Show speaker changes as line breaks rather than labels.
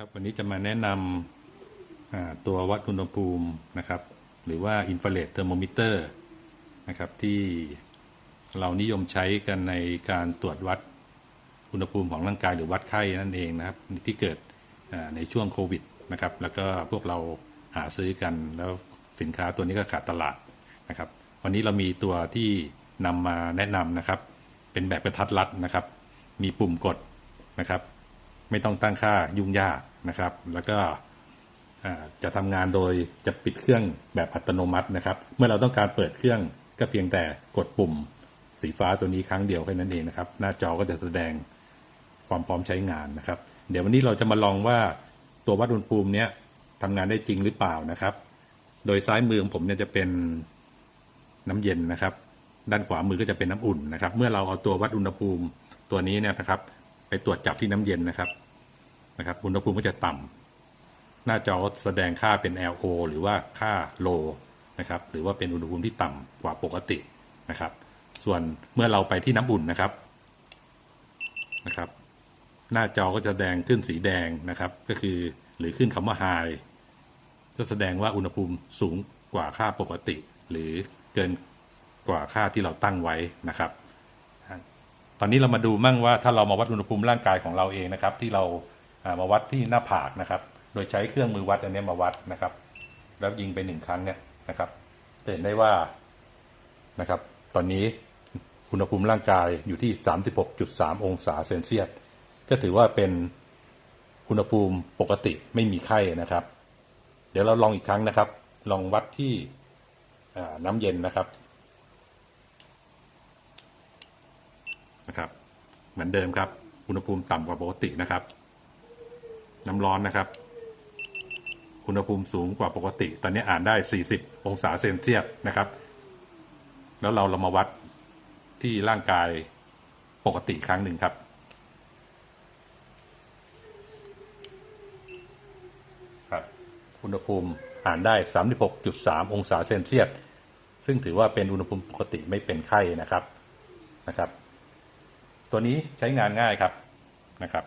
ครับวันนี้จะมาแนะนำตัววัดอุณหภูมินะครับ หรือว่าอินฟราเรดเทอร์โมมิเตอร์นะครับที่เรานิยมใช้กันในการตรวจวัดอุณหภูมิของร่างกายหรือวัดไข้นั่นเองนะครับ ที่เกิดในช่วงโควิดนะครับ แล้วก็พวกเราหาซื้อกันแล้วสินค้าตัวนี้ก็ขาดตลาดนะครับ วันนี้เรามีตัวที่นำมาแนะนำนะครับ เป็นแบบกระทัดรัดนะครับ มีปุ่มกดนะครับ ไม่ต้องตั้งค่ายุ่งยากนะครับ แล้วก็จะทำงานโดยจะปิดเครื่องแบบอัตโนมัตินะครับ เมื่อเราต้องการเปิดเครื่องก็เพียงแต่กดปุ่มสีฟ้าตัวนี้ครั้งเดียวแค่นั้นเองนะครับ หน้าจอก็จะแสดงความพร้อมใช้งานนะครับ เดี๋ยววันนี้เราจะมาลองว่าตัววัดอุณหภูมิเนี้ยทำงานได้จริงหรือเปล่านะครับ โดยซ้ายมือของผมเนี่ยจะเป็นน้ำเย็นนะครับ ด้านขวามือก็จะเป็นน้ำอุ่นนะครับ เมื่อเราเอาตัววัดอุณหภูมิตัวนี้เนี่ยนะครับ ไปตรวจจับที่น้ำเย็นนะครับนะครับอุณหภูมิก็จะต่ำหน้าจอแสดงค่าเป็น LO หรือว่าค่า low นะครับ หรือว่าเป็นอุณหภูมิที่ต่ำกว่าปกตินะครับ ส่วนเมื่อเราไปที่น้ำอุ่นนะครับนะครับ หน้าจอก็จะแดงขึ้นสีแดงนะครับ ก็คือหรือขึ้นคำว่า high ก็แสดงว่าอุณหภูมิสูงกว่าค่าปกติ หรือเกินกว่าค่าที่เราตั้งไว้นะครับ ตอนนี้เรามาดูมั่งว่าถ้าเรามาวัดอุณหภูมิร่างกายของเราเองนะครับ ที่เรามาวัดที่หน้าผากนะครับ โดยใช้เครื่องมือวัดอันนี้มาวัดนะครับ แล้วยิงไปหนึ่งครั้งเนี่ยนะครับเห็นได้ว่านะครับ ตอนนี้อุณหภูมิร่างกายอยู่ที่ 36.3 องศาเซนเซียสก็ถือว่าเป็นอุณหภูมิปกติไม่มีไข้นะครับ เดี๋ยวเราลองอีกครั้งนะครับ ลองวัดที่น้ำเย็นนะครับ นะครับ เหมือนเดิมครับ อุณหภูมิต่ำกว่าปกตินะครับ น้ำร้อนนะครับ อุณหภูมิสูงกว่าปกติ ตอนนี้อ่านได้ 40 องศาเซนเซียสนะครับ แล้วเราเรามาวัดที่ร่างกายปกติครั้งหนึ่งครับครับ อุณหภูมิอ่านได้ 36.3 องศาเซนเซียส ซึ่งถือว่าเป็นอุณหภูมิปกติไม่เป็นไข้นะครับนะครับ ตัวนี้ใช้งานง่ายครับนะครับ